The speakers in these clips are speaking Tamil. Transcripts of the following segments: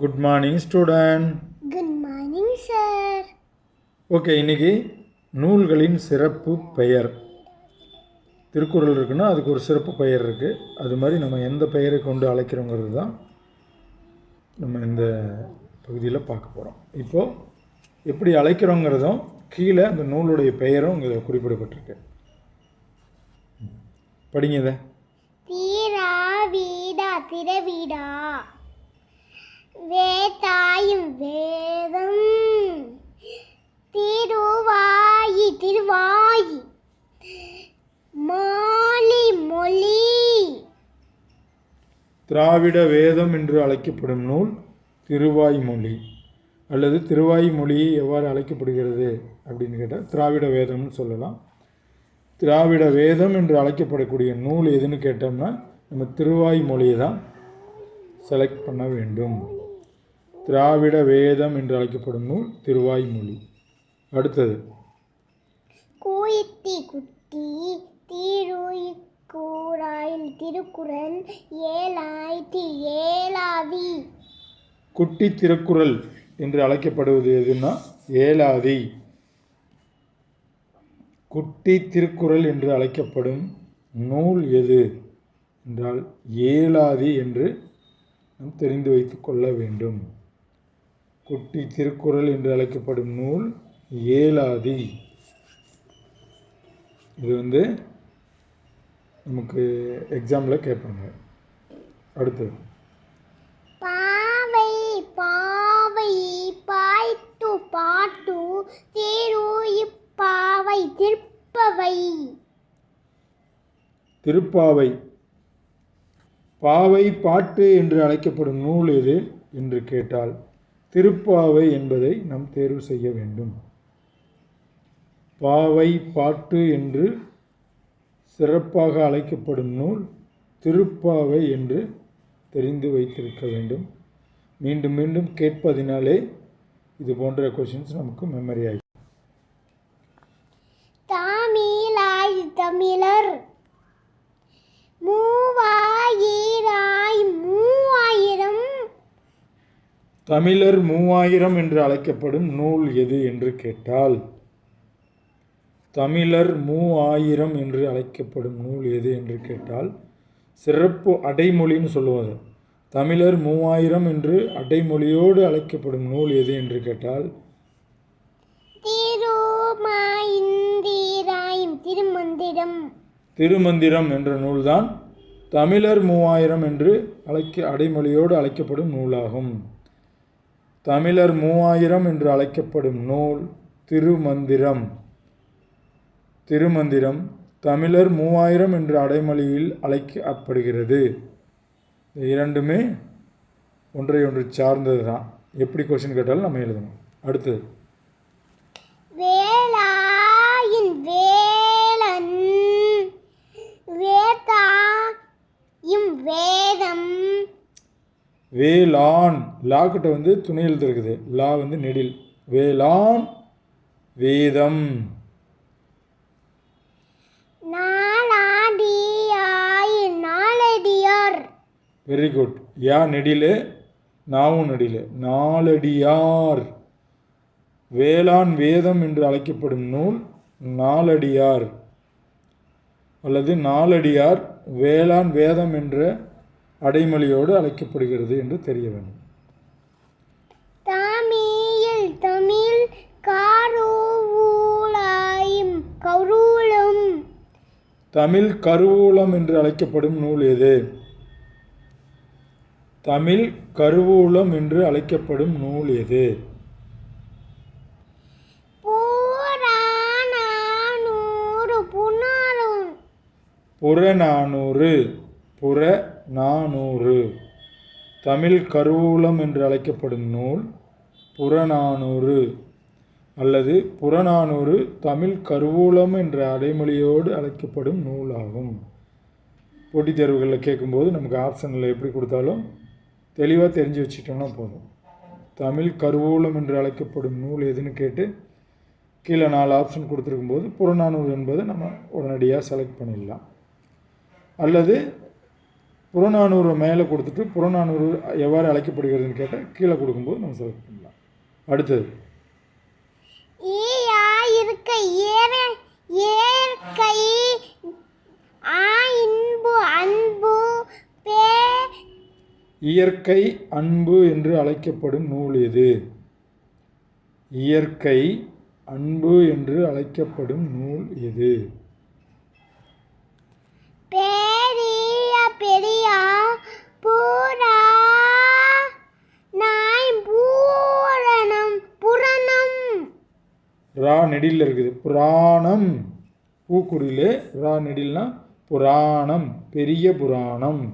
Good morning student good morning sir okay இன்னைக்கு நூல்களின் சிறப்பு பெயர். திருக்குறள் இருக்குன்னா அதுக்கு ஒரு சிறப்பு பெயர் இருக்குது அது மாதிரி நம்ம எந்த பெயரை கொண்டு அழைக்கிறோங்கிறது தான் நம்ம இந்த பகுதியில் பார்க்க போகிறோம் இப்போது எப்படி அழைக்கிறோங்கிறதும் கீழே அந்த நூலுடைய பெயரும் இங்கே குறிப்பிடப்பட்டிருக்கு. படிங்க இதை. தீரா வீடா திரவீடா. வேதாயும் வேதம். திருவாயி திருவாயி. மாலி மொழி. திராவிட வேதம் என்று அழைக்கப்படும் நூல் திருவாய்மொழி அல்லது திருவாய்மொழி எவ்வாறு அழைக்கப்படுகிறது அப்படின்னு கேட்டால் திராவிட வேதம்னு சொல்லலாம். திராவிட வேதம் என்று அழைக்கப்படக்கூடிய நூல் எதுன்னு கேட்டோம்னா நம்ம திருவாய்மொழியை தான் செலக்ட் பண்ண வேண்டும். திராவிட வேதம் என்று அழைக்கப்படும் நூல் திருவாய்மொழி. அடுத்தது. கூயித்தி குட்டி தீருய் திருக்குறள் ஏழாயிரத்தி ஏழாவி. குட்டி திருக்குறள் என்று அழைக்கப்படுவது எதுன்னா ஏலாதி குட்டி திருக்குறள் என்று அழைக்கப்படும் நூல் எது என்றால் ஏலாதி என்று நாம் தெரிந்து வைத்து கொள்ள வேண்டும். குட்டி திருக்குறள் என்று அழைக்கப்படும் நூல் ஏலாதி. இது வந்து நமக்கு எக்ஸாமில் கேட்பாங்க. அடுத்தது. பாவை பாவை பாய்த்து பாட்டு தேருய் பாவை திருப்பவை. திருப்பாவை. பாவை பாட்டு என்று அழைக்கப்படும் நூல் எது என்று கேட்டால் திருப்பாவை என்பதை நாம் தேர்வு செய்ய வேண்டும். பாவை பாட்டு என்று சிறப்பாக அழைக்கப்படும் நூல் திருப்பாவை என்று தெரிந்து வைத்திருக்க வேண்டும். மீண்டும் மீண்டும் கேட்பதினாலே இது போன்ற கொஷின்ஸ் நமக்கு மெமரி ஆகி தமிழாய் தமிழர் மூவாயிராய் மூவாயிரம் தமிழர் மூவாயிரம் என்று அழைக்கப்படும் நூல் எது என்று கேட்டால் தமிழர் மூவாயிரம் என்று அழைக்கப்படும் நூல் எது என்று கேட்டால் சிறப்பு அடைமொழின்னு சொல்லுவாங்க. தமிழர் மூவாயிரம் என்று அடைமொழியோடு அழைக்கப்படும் நூல் எது என்று கேட்டால் திருமந்திரம். திருமந்திரம் என்ற நூல்தான் தமிழர் மூவாயிரம் என்று அழைக்க அடைமொழியோடு அழைக்கப்படும் நூலாகும். தமிழர் மூவாயிரம் என்று அழைக்கப்படும் நூல் திருமந்திரம். திருமந்திரம் தமிழர் மூவாயிரம் என்ற அடைமொழியில் அழைக்கப்படுகிறது. இரண்டுமே ஒன்றை ஒன்று சார்ந்தது தான் எப்படி கொஸ்டின் கேட்டாலும் நம்ம எழுதணும். அடுத்தது. வேதாயும் வேதம். வேளாண். லா கிட்ட வந்து துணை எழுத்து இருக்குது லா வந்து நெடில். வேளாண் வேதம். வெரி குட் யா நெடில் நாவும் நெடில். நாலடியார் வேளாண் வேதம் என்று அழைக்கப்படும் நூல் நாலடியார் அல்லது நாலடியார் வேளாண் வேதம் என்ற அடைமொழியோடு அழைக்கப்படுகிறது என்று தெரிய வேண்டும் தமிழில் தமிழ் காரூலாயும் கருளும் தமிழ் கருவூலம் என்று அழைக்கப்படும் நூல் எது? தமிழ் கருவூலம் என்று அழைக்கப்படும் நூல் எது? புறநானூறு புற நானூறு தமிழ் கருவூலம் என்று அழைக்கப்படும் நூல் புறநானூறு. அல்லது புறநானூறு தமிழ் கருவூலம் என்ற அடைமொழியோடு அழைக்கப்படும் நூலாகும். போட்டித் தேர்வுகளில் கேட்கும்போது நமக்கு ஆப்ஷனில் எப்படி கொடுத்தாலும் தெளிவாக தெரிஞ்சு வச்சுட்டோம்னா போதும். தமிழ் கருவூலம் என்று அழைக்கப்படும் நூல் எதுன்னு கேட்டு கீழே நாலு ஆப்ஷன் கொடுத்துருக்கும்போது புறநானூறு என்பதை நம்ம உடனடியாக செலக்ட் பண்ணிடலாம். அல்லது புறநானூறு மேலே கொடுத்துட்டு புறநானூறு எவ்வாறு அழைக்கப்படுகிறதுன்னு கேட்டால் கீழே கொடுக்கும்போது நம்ம செலக்ட் பண்ணலாம். அடுத்தது ஈயா இருக்க ஏற ஏற்கை ஆ இன்பு அன்பு பே இயற்கை அன்பு என்று அழைக்கப்படும் நூல் எது? இயற்கை அன்பு என்று அழைக்கப்படும் நூல் எது பெரிய பெரியா பூரா நாய் பூரணம் புரணம் ரா இருக்குது. புராணம். பூக்குறியிலே ரா நெடில்னா புராணம். பெரிய புராணம்.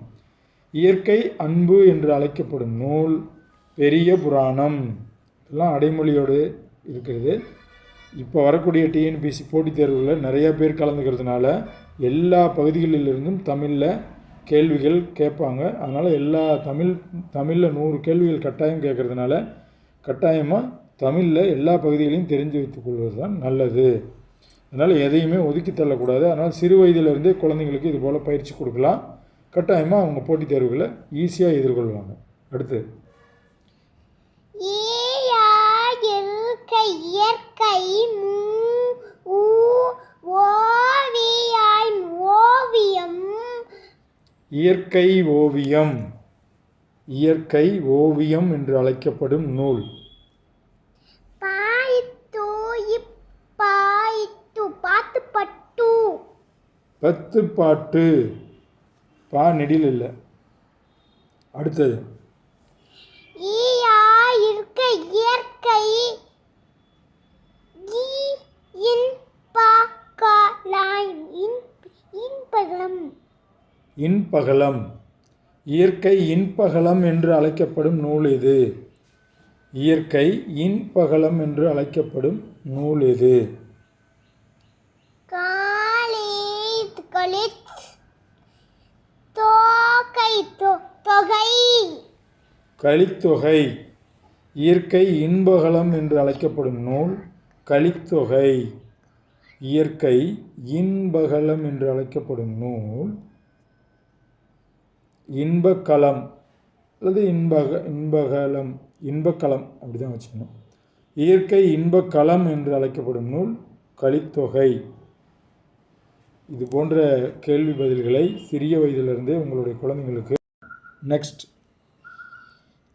இயற்கை அன்பு என்று அழைக்கப்படும் நூல். பெரிய புராணம். இதெல்லாம் அடைமொழியோடு இருக்கிறது. இப்போ வரக்கூடிய டிஎன்பிசி போட்டித் தேர்வுகளில் நிறைய பேர் கலந்துக்கிறதுனால எல்லா பகுதிகளிலிருந்தும் தமிழில் கேள்விகள் கேட்பாங்க. அதனால் எல்லா தமிழ் தமிழில் நூறு கேள்விகள் கட்டாயம் கேட்குறதுனால கட்டாயமாக தமிழில் எல்லா பகுதிகளையும் தெரிஞ்சு வைத்துக்கொள்வது தான் நல்லது. அதனால் எதையுமே ஒதுக்கி தள்ளக்கூடாது. அதனால் சிறு வயதிலிருந்தே குழந்தைங்களுக்கு இது போல் பயிற்சி கொடுக்கலாம். கட்டாயமாக அவங்க போட்டித் தேர்வுகளை ஈஸியாக எதிர்கொள்வாங்க. அடுத்து. இயற்கை ஓவியம். இயற்கை ஓவியம். இயற்கை ஓவியம் என்று அழைக்கப்படும் நூல் பாய்த்து இப்பாய்த்து பாத்து பட்டு பத்து பாட்டு பா நெடில் இல்லை. அடுத்தது. இருக்க இயற்கை. இன்பகலம் இன்பகலம் இயற்கை இன்பகலம் என்று அழைக்கப்படும் நூல் எது? இயற்கை இன்பகலம் என்று அழைக்கப்படும் நூல் எது? தொ- கலித்தொகை இயற்கை இன்பகலம் என்று அழைக்கப்படும் நூல் கலித்தொகை இயற்கை இன்பகலம் என்று அழைக்கப்படும் நூல் இன்பக்களம் அல்லது இன்பக இன்பகலம் இன்பக்களம் அப்படி தான் வச்சுக்கணும். இயற்கை இன்பக்களம் என்று அழைக்கப்படும் நூல் கலித்தொகை இது போன்ற கேள்வி பதில்களை சிறிய வயதிலிருந்தே உங்களுடைய குழந்தைங்களுக்கு நெக்ஸ்ட்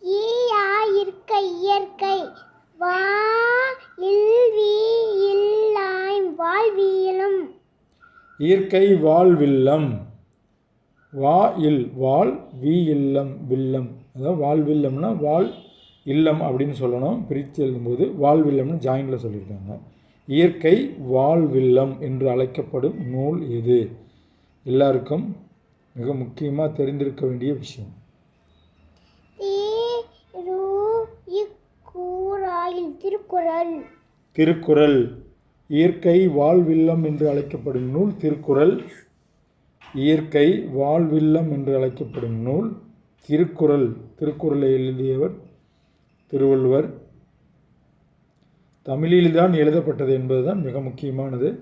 ஈயா இருக்க இயற்கை வா இல்வி இல்லாய் வாழ்வியலும். இயற்கை வாழ்வில்லம் வா இல் வாழ் வி இல்லம் வில்லம். அதாவது வாழ்வில்லம்னா வாழ் இல்லம் அப்படின்னு சொல்லணும். பிரித்து எழுதும்போது வாழ்வில்லம்னு ஜாயினில் சொல்லியிருக்காங்க. இயற்கை வாழ்வில்லம் என்று அழைக்கப்படும் நூல் எது? எல்லாருக்கும் மிக முக்கியமாக தெரிந்திருக்க வேண்டிய விஷயம். திருக்குறள். திருக்குறள். இயற்கை வாழ்வில்லம் என்று அழைக்கப்படும் நூல் திருக்குறள். இயற்கை வாழ்வில்லம் என்று அழைக்கப்படும் நூல் திருக்குறள். திருக்குறளை எழுதியவர் திருவள்ளுவர். தமிழில்தான் எழுதப்பட்டது என்பதுதான் மிக முக்கியமானது.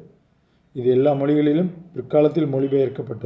இது எல்லா மொழிகளிலும் பிற்காலத்தில் மொழிபெயர்க்கப்பட்டது.